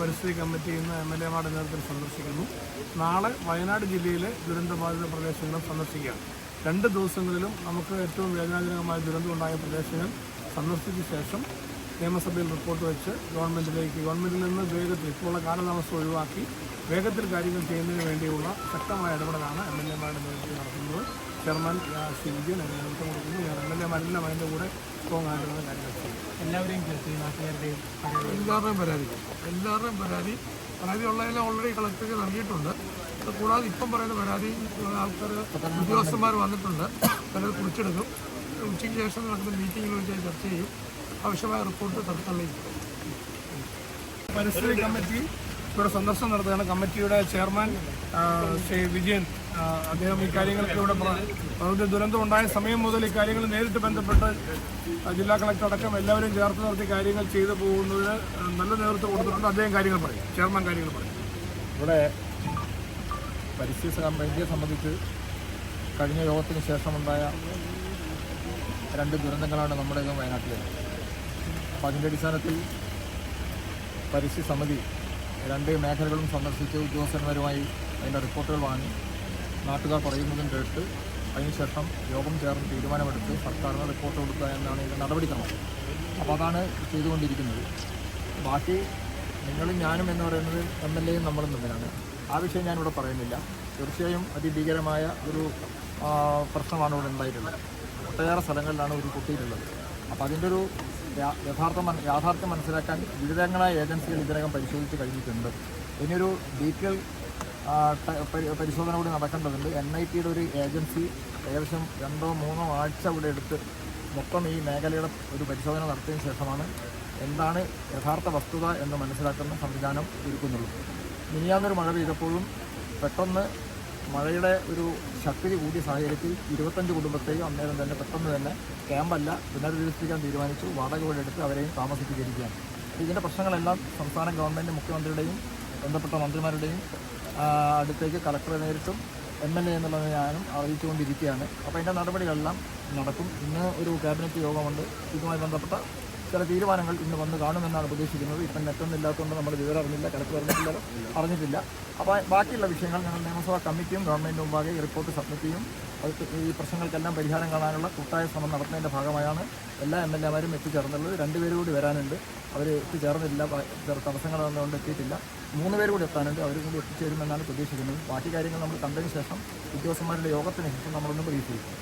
പരിസ്ഥിതി കമ്മിറ്റി ഇന്ന് M L എമാരുടെ നേതൃത്വത്തിൽ സന്ദർശിക്കുന്നു. നാളെ വയനാട് ജില്ലയിലെ ദുരന്തബാധിത പ്രദേശങ്ങളും സന്ദർശിക്കുകയാണ്. രണ്ട് ദിവസങ്ങളിലും നമുക്ക് ഏറ്റവും വേദനാജനകമായ ദുരന്തമുണ്ടായ പ്രദേശങ്ങൾ സന്ദർശിച്ച ശേഷം നിയമസഭയിൽ റിപ്പോർട്ട് വെച്ച് ഗവൺമെന്റിലേക്ക് ഗവൺമെന്റിൽ നിന്ന് വേഗത്തിൽ ഇപ്പോഴുള്ള കാലതാമസം ഒഴിവാക്കി വേഗത്തിൽ കാര്യങ്ങൾ ചെയ്യുന്നതിന് വേണ്ടിയുള്ള ശക്തമായ ഇടപെടലാണ് എം എൽ എമാരുടെ നേതൃത്വത്തിൽ നടത്തുന്നത്. ചെയർമാൻ അതിന് നേതൃത്വം കൊടുക്കുന്നു. എം എൽ എമാരെല്ലാം അതിന്റെ കൂടെ സ്ട്രോങ് ആയിട്ടുള്ള കാര്യങ്ങൾ എല്ലാവരെയും നാട്ടുകാരുടെയും എല്ലാവരുടെയും പരാതി എല്ലാവരുടെയും പരാതി പരാതി ഉള്ളതെല്ലാം ഓൾറെഡി കളക്ടർക്ക് നൽകിയിട്ടുണ്ട്. കൂടാതെ ഇപ്പം പറയുന്ന പരാതി ആൾക്കാർ ഉദ്യോഗസ്ഥന്മാർ വന്നിട്ടുണ്ട്. പലത് കുറിച്ചെടുക്കും. ഉച്ചയ്ക്ക് ശേഷം നടക്കുന്ന മീറ്റിങ്ങിൽ വെച്ച് ചർച്ച ചെയ്യും. ആവശ്യമായ റിപ്പോർട്ട് തൽക്കാലം പരിസ്ഥിതി കമ്മിറ്റി ഇവിടെ സന്ദർശനം നടത്തുകയാണ്. കമ്മിറ്റിയുടെ ചെയർമാൻ ശ്രീ വിജയൻ. അദ്ദേഹം ഇക്കാര്യങ്ങൾക്ക് ഇവിടെ പ്രകൃതി ദുരന്തം ഉണ്ടായ സമയം മുതൽ ഇക്കാര്യങ്ങൾ കാര്യങ്ങൾ നേരിട്ട് ബന്ധപ്പെട്ട് ജില്ലാ കളക്ടർ അടക്കം എല്ലാവരും ചേർത്ത് നടത്തി കാര്യങ്ങൾ ചെയ്തു പോകുന്നതിന് നല്ല നേതൃത്വം കൊടുത്തിട്ടുണ്ട്. അദ്ദേഹം കാര്യങ്ങൾ പറയും. ചെയർമാൻ കാര്യങ്ങൾ പറയും. ഇവിടെ പരിസ്ഥിതി കമ്പനിയെ സംബന്ധിച്ച് കഴിഞ്ഞ യോഗത്തിന് ശേഷമുണ്ടായ രണ്ട് ദുരന്തങ്ങളാണ് നമ്മുടെ വയനാട്ടിലെ. അപ്പോൾ അതിന്റെ അടിസ്ഥാനത്തിൽ പരിസ്ഥിതി സമിതി രണ്ട് മേഖലകളും സന്ദർശിച്ച് ഉദ്യോഗസ്ഥന്മാരുമായി അതിന്റെ റിപ്പോർട്ടുകൾ വാങ്ങി. നാട്ടുകാർ പറയുന്നതും കേട്ട് അതിനുശേഷം യോഗം ചേർന്ന് തീരുമാനമെടുത്ത് സർക്കാരിന് റിപ്പോർട്ട് കൊടുക്കുക എന്നാണ് ഇതിന്റെ നടപടിക്രമം. അപ്പോൾ അതാണ് ചെയ്തുകൊണ്ടിരിക്കുന്നത്. ബാക്കി നിങ്ങളും ഞാനും എന്ന് പറയുന്നത് എം എൽ എയും നമ്മളും തമ്മിലാണ്. ആ വിഷയം ഞാനിവിടെ പറയുന്നില്ല. തീർച്ചയായും അതിഭീകരമായ ഒരു പ്രശ്നമാണ് ഇവിടെ ഉണ്ടായിട്ടുള്ളത്. ഒട്ടേറെ സ്ഥലങ്ങളിലാണ് ഒരു കുട്ടിയിട്ടുള്ളത് അപ്പോൾ അതിന്റെ ഒരു യഥാർത്ഥം യാഥാർത്ഥ്യം മനസ്സിലാക്കാൻ വിവിധങ്ങളായ ഏജൻസികൾ ഇതിനകം പരിശോധിച്ച് കഴിഞ്ഞിട്ടുണ്ട്. ഇനിയൊരു ഡീറ്റെയിൽ പരിശോധന കൂടി നടക്കേണ്ടതുണ്ട്. എൻ ഐ ടിയുടെ ഒരു ഏജൻസി ഏകദേശം രണ്ടോ മൂന്നോ ആഴ്ച ഇവിടെ എടുത്ത് മൊത്തം ഈ മേഖലയുടെ ഒരു പരിശോധന നടത്തിയതിന് ശേഷമാണ് എന്താണ് യഥാർത്ഥ വസ്തുത എന്ന് മനസ്സിലാക്കുന്ന സംവിധാനം ഒരുക്കുന്നുള്ളൂ. മിനിയാന്നൊരു മഴ പെയ്തപ്പോഴും പെട്ടെന്ന് മഴയുടെ ഒരു ശക്തി കൂടിയ സാഹചര്യത്തിൽ ഇരുപത്തഞ്ച് കുടുംബത്തെയും അന്നേരം തന്നെ പെട്ടെന്ന് തന്നെ ക്യാമ്പല്ല പുനരധിവസിപ്പിക്കാൻ തീരുമാനിച്ചു. വാടക വീടെടുത്ത് അവരെയും താമസിപ്പിച്ചിരിക്കുകയാണ്. ഇതിന്റെ പ്രശ്നങ്ങളെല്ലാം സംസ്ഥാന ഗവൺമെന്റ് മുഖ്യമന്ത്രിയുടെയും ബന്ധപ്പെട്ട മന്ത്രിമാരുടെയും അടുത്തേക്ക് കളക്ടറെ നേരിട്ടും എം എൽ എ എന്നുള്ളത് ഞാനും അറിയിച്ചുകൊണ്ടിരിക്കുകയാണ്. അപ്പോൾ അതിന്റെ നടപടികളെല്ലാം നടക്കും. ഇന്ന് ഒരു ക്യാബിനറ്റ് യോഗമുണ്ട്. ഇതുമായി ബന്ധപ്പെട്ട ചില തീരുമാനങ്ങൾ ഇന്ന് വന്ന് കാണുമെന്നാണ് പ്രതീക്ഷിക്കുന്നത്. ഇപ്പം നെറ്റൊന്നും ഇല്ലാത്തതുകൊണ്ട് നമ്മൾ വിവരം അറിഞ്ഞില്ല കളക്ടർ അറിഞ്ഞിട്ടില്ല അറിഞ്ഞിട്ടില്ല. അപ്പോൾ ബാക്കിയുള്ള വിഷയങ്ങൾ ഞങ്ങൾ നിയമസഭാ കമ്മിറ്റിയും ഗവൺമെന്റ് മുമ്പാകെ റിപ്പോർട്ട് സബ്മിറ്റ് ചെയ്യും. അത് ഈ പ്രശ്നങ്ങൾക്കെല്ലാം പരിഹാരം കാണാനുള്ള കൂട്ടായ ശ്രമം നടത്തുന്നതിന്റെ ഭാഗമായാണ് എല്ലാ എം എൽ എമാരും എത്തിച്ചേർന്നുള്ളത് രണ്ടുപേരും കൂടി വരാനുണ്ട്. അവർ എത്തിച്ചേർന്നില്ല. തടസ്സങ്ങൾ വന്നുകൊണ്ട് എത്തിയിട്ടില്ല. മൂന്ന് പേര് കൂടി എത്താനുണ്ട്. അവരും കൂടി എത്തിച്ചേരുമെന്നാണ് പ്രതീക്ഷിക്കുന്നത്. ബാക്കി കാര്യങ്ങൾ നമ്മൾ കണ്ടതിന് ശേഷം ഉദ്യോഗസ്ഥന്മാരുടെ യോഗത്തിന് ശേഷം നമ്മളൊന്ന് പ്രതീക്ഷിക്കും.